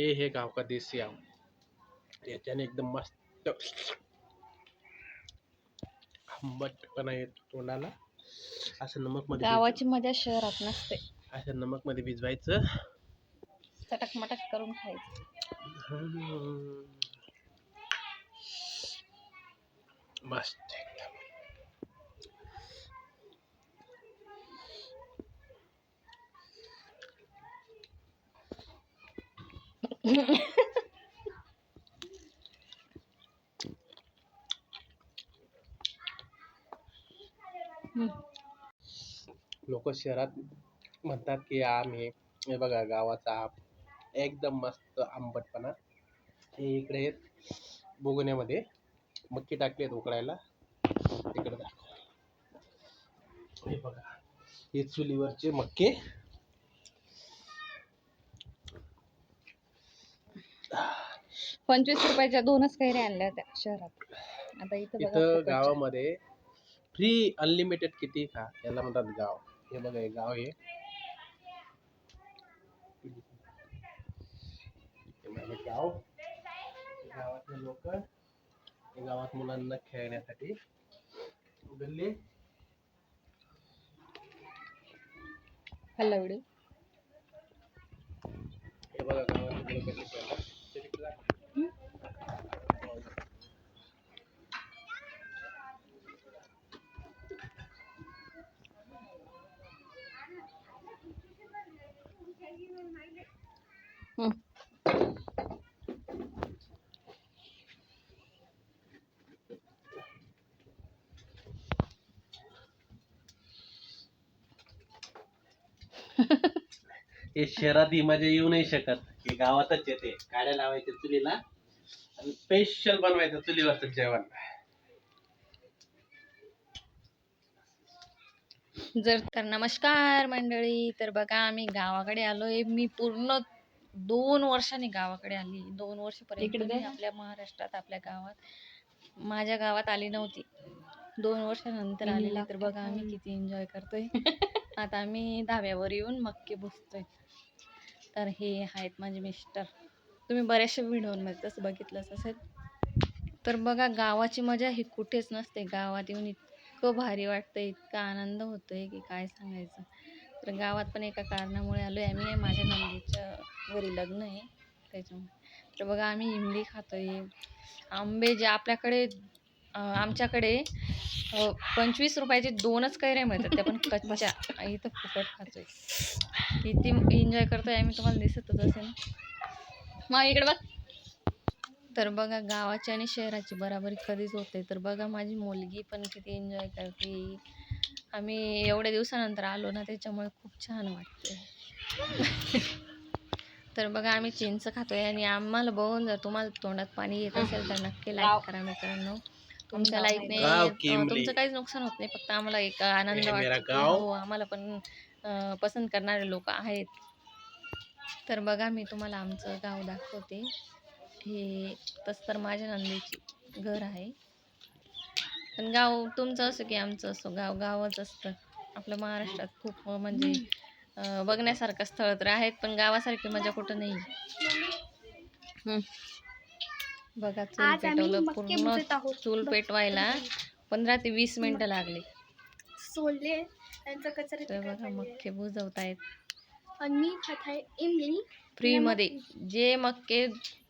हे हे गाव का देसी आम? याच्याने एकदम मस्त आंबटपणा येतो तोंडाला. असं नमकमध्ये गावाची मजा शहरात नसते. असं नमकमध्ये भिजवायचं. चटक मटक करून खायचं. हम्म. मस्त. लोक शहरात म्हणतात की आम हे हे बघा गावाचा आम एकदम मस्त आंबटपणा. हे इकडे बोगण्यामध्ये मक्की टाकली आहेत उकळायला तिकडे दाखव. हे बघा हे चुलीवरचे मक्के. पंचवीस रुपयाच्या दोनच कैऱ्या आणल्या होत्या शहरात. आता इथं बघा इथं. गावामध्ये फ्री अनलिमिटेड किती खा याला म्हणतात गाव. हे बघा हे गाव हे हे माझं गाव गावातले लोक गावात मुलांना खेळण्यासाठी गल्ली खाल्ला व्हिडिओ हे बघा गावातले लोक कसे खेळतात. ते तिकडे दाखव. हे. शहरात ही मजा येऊ नाही शकत. हे गावातच येते. काड्या लावायच्या चुलीला आणि स्पेशल बनवायचं चुलीवरचं जेवण. जर तर नमस्कार मंडळी तर बघा आम्ही गावाकडे आलोय. मी पूर्ण दोन वर्षांनी गावाकडे आली. दोन वर्षपर्यंत मी. आपल्या महाराष्ट्रात आपल्या गावात माझ्या गावात आली नव्हती. दोन वर्षानंतर आलेली तर बघा आम्ही किती एन्जॉय करतोय. आता आम्ही धाब्यावर येऊन मक्के बसतोय तर हे आहेत माझे मिस्टर. तुम्ही बऱ्याचशा व्हिडिओमध्ये तसं बघितलंच असेल. तर बघा गावाची मजा ही कुठेच नसते. गावात येऊन इतकं भारी वाटतं इतका आनंद होतोय की काय सांगायचं. तर गावात पण एका कारणामुळे आलोय आम्ही. माझ्या नंदीच्या घरी लग्न आहे. त्याच्यामुळे. तर बघा आम्ही इमली खातोय. आंबे जे आपल्याकडे आमच्याकडे पंचवीस रुपयाचे दोनच कैऱ्या मिळतात. त्या पण कच्च्या. इथं फुकट खातोय. किती एन्जॉय करतोय आम्ही तुम्हाला दिसतच असेल. मग इकडे बघ. तर बघा गावाची आणि शहराची बराबरी कधीच होते तर बघा माझी मुलगी पण किती एन्जॉय करते. आम्ही एवढ्या दिवसानंतर आलो ना त्याच्यामुळे खूप छान वाटते तर बघा आम्ही चिंच खातोय आणि आम्हाला बघून जर तुम्हाला तोंडात पाणी येत असेल तर नक्की लाईक करा मित्रांनो. तुमच्या लाईकने किमली. तुमचं काहीच नुकसान होत नाही फक्त आम्हाला एक आनंद मेरा वाटतो. हो आम्हाला पण पसंत करणारे लोक आहेत. तर बघा मी तुम्हाला आमचं गाव दाखवते. हे तसं तर माझ्या नंदीची घर आहे. पण गाव तुमचं असं की आमचं असं गाव गावच असतं. आपल्या महाराष्ट्रात खूप म्हणजे बघण्यासारखं स्थळ तर आहेत पण गावासारखी मजा कुठं नाही. बघा चूल पेटवलं पूर्ण. चूल पेटवायला पंधरा ते वीस मिनिटं लागली. सोलले त्यांचा कचरा तर तिकडे बघा. मक्के बुजवतायत. आणि मी खात आहे इमली फ्रीमध्ये जे मक्के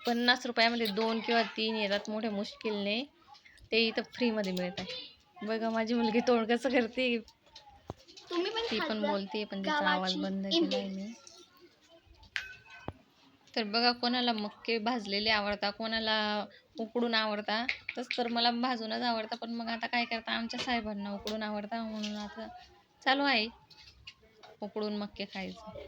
पन्नास रुपयामध्ये दोन किंवा तीन येतात मोठ्या मुश्किलने. ते इथं फ्रीमध्ये मिळत आहे बघा माझी मुलगी तोंड कसं करते ती पण. बोलते पण तिचा आवाज बंद. केलाय मी तर बघा कोणाला मक्के भाजलेले आवडता कोणाला उकडून आवडता तसं तर मला भाजूनच आवडतं पण मग आता काय करता आमच्या साहेबांना उकडून आवडता म्हणून आता चालू आहे उकडून मक्के खायचं